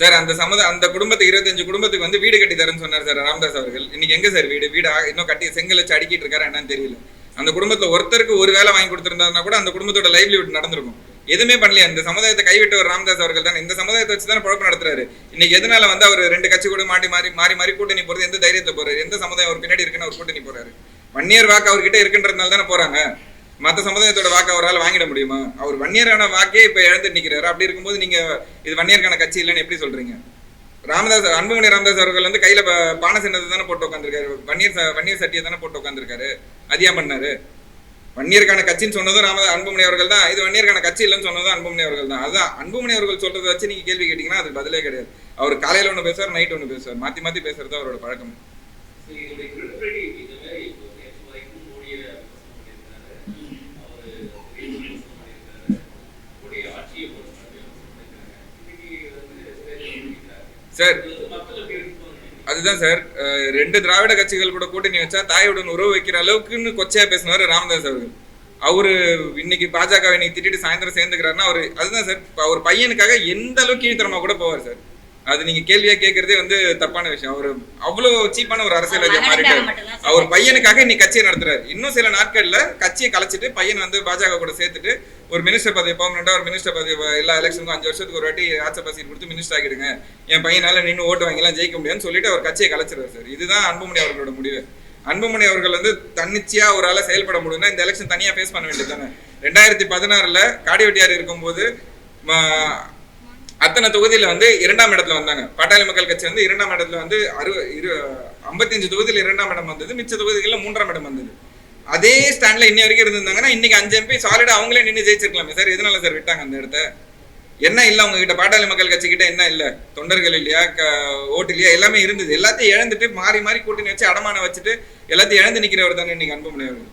சார் அந்த சமுதாய அந்த குடும்பத்துக்கு இருபத்தஞ்சு குடும்பத்துக்கு வந்து வீடு கட்டி தரேன்னு சொன்னார் சார் ராமதாஸ் அவர்கள். இன்னைக்கு எங்க சார் வீடு? வீடு இன்னும் கட்டி செங்கல் வச்சு அடிக்கிட்டு இருக்காரு என்னன்னு தெரியல. அந்த குடும்பத்துல ஒருத்தருக்கு ஒரு வேலை வாங்கி கொடுத்திருந்தாருன்னா கூட அந்த குடும்பத்தோட லைவ்லிஹுட் நடந்திருக்கும். எதுவுமே பண்ணலையா. இந்த சமுதாயத்தை கைவிட்டு ஒரு ராமதாஸ் அவர்கள் தான். இந்த சமுதாயத்தை வச்சு தான் குழப்பம் நடத்துறாரு. இன்னைக்கு எதனால வந்து அவர் ரெண்டு கட்சி கூட மாட்டி மாறி மாறி மாறி கூட்டணி போறது எந்த தைரியத்தில் போறாரு? எந்த சமுதாயம் அவர் பின்னாடி இருக்குன்னு அவர் கூட்டணி போறாரு? வன்னியர் வாக்கு அவர்கிட்ட இருக்குன்றதுனால தானே போறாங்க. மத்த சமுதாயத்தோட வாக்கு அவரால் வாங்கிட முடியுமா? அவர் வன்னியரான வாக்கே இப்ப இழந்து நிக்கிறாரு. அப்படி இருக்கும்போது நீங்க இது வன்னியருக்கான கட்சி இல்லைன்னு எப்படி சொல்றீங்க? ராமதாஸ் அன்புமணி ராமதாஸ் அவர்கள் வந்து கையில ப- பானை சின்னத்தை தானே போட்டு உட்காந்துருக்காரு வன்னியர் வன்னியர் சட்டியை தானே போட்டு உட்காந்துருக்காரு அதியா பண்ணாரு. வன்னியருக்கான கட்சின்னு சொன்னதும் ராமதாஸ் அன்புமணி அவர்கள் தான். இது வன்னியருக்கான கட்சி இல்லைன்னு சொன்னதும் அன்புமணி அவர்கள் தான். அதான் அன்புமணி அவர்கள் சொல்றதை வச்சு நீங்க கேள்வி கேட்டீங்கன்னா அதுக்கு பதிலே கிடையாது. அவர் காலையில ஒண்ணு பேசுவார் நைட் ஒண்ணு பேசுவார். மாத்தி மாத்தி பேசுறது அவரோட பழக்கம். சார் இது வந்து மக்கள் எப்படி எடுத்துப்பாங்க? அதுதான் சார். ரெண்டு திராவிட கட்சிகள் கூட கூட்டணி வச்சா தாயுடன் உறவு வைக்கிற அளவுக்குன்னு கொச்சையா பேசினாரு ராமதாஸ் அவர்கள். அவரு இன்னைக்கு பாஜக இன்னைக்கு திட்டிட்டு சாயந்தரம் சேர்ந்துக்கிறாருன்னா அவரு அதுதான் சார் அவர் பையனுக்காக எந்த அளவுக்கு கீழ்த்தரமா கூட போவார் சார். அது நீங்க கேள்வியா கேட்கறதே வந்து தப்பான விஷயம். அவர் அவ்வளவு சீப்பான ஒரு அரசியல்வாதியா மாறிட்டாரு. அவர் பையனுக்காக இன்னைக்கு கட்சியை நடத்துறாரு. இன்னும் சில நாட்கள்ல கட்சியை கலைச்சிட்டு பையன் வந்து பாஜக கூட சேர்த்துட்டு ஒரு மினிஸ்டர் பதவி பெர்மனண்டா ஒரு மினிஸ்டர் பதவி எல்லா எலெக்ஷனுக்கும் அஞ்சு வருஷத்துக்கு ஒரு வாட்டி ஆட்சி பசீர் கொடுத்து மினிஸ்டர் ஆகிடுங்க என் பையனால நின்று ஓட்டு வாங்கிலாம் ஜெயிக்க முடியாதுன்னு சொல்லிட்டு அவர் கட்சியை கலைச்சிருவார் சார். இதுதான் அன்புமணி அவர்களோட முடிவு. அன்புமணி அவர்கள் வந்து தன்னிச்சையா ஒரு ஆள செயல்பட முடியும்னா இந்த எலெக்ஷன் தனியா ஃபேஸ் பண்ண வேண்டியது தானே. ரெண்டாயிரத்தி பதினாறுல காடிவெட்டியார் இருக்கும்போது அத்தனை தொகுதியில வந்து இரண்டாம் இடத்துல வந்தாங்க. பாட்டாளி மக்கள் கட்சி வந்து இரண்டாம் இடத்துல வந்து அறு இரு ஐம்பத்தஞ்சு தொகுதியில இரண்டாம் இடம் வந்தது. மிச்ச தொகுதிகளில் மூன்றாம் இடம் வந்தது. அதே ஸ்டாண்ட்ல இன்னி வரைக்கும் இருந்திருந்தாங்கன்னா இன்னைக்கு அஞ்சு எம்பி சாலிடா அவங்களே நின்று ஜெயிச்சிருக்கலாமே சார். எதனால சார் விட்டாங்க அந்த இடத்த? என்ன இல்ல அவங்ககிட்ட பாட்டாளி மக்கள் கட்சி கிட்ட என்ன இல்லை? தொண்டர்கள் இல்லையா? க- ஓட்டு இல்லையா? எல்லாமே இருந்தது. எல்லாத்தையும் இழந்துட்டு மாறி மாறி கூட்டணி வச்சு அடமான வச்சுட்டு எல்லாத்தையும் இழந்து நிக்கிறவர் தானே இன்னைக்கு அன்புமணி அவர்கள்.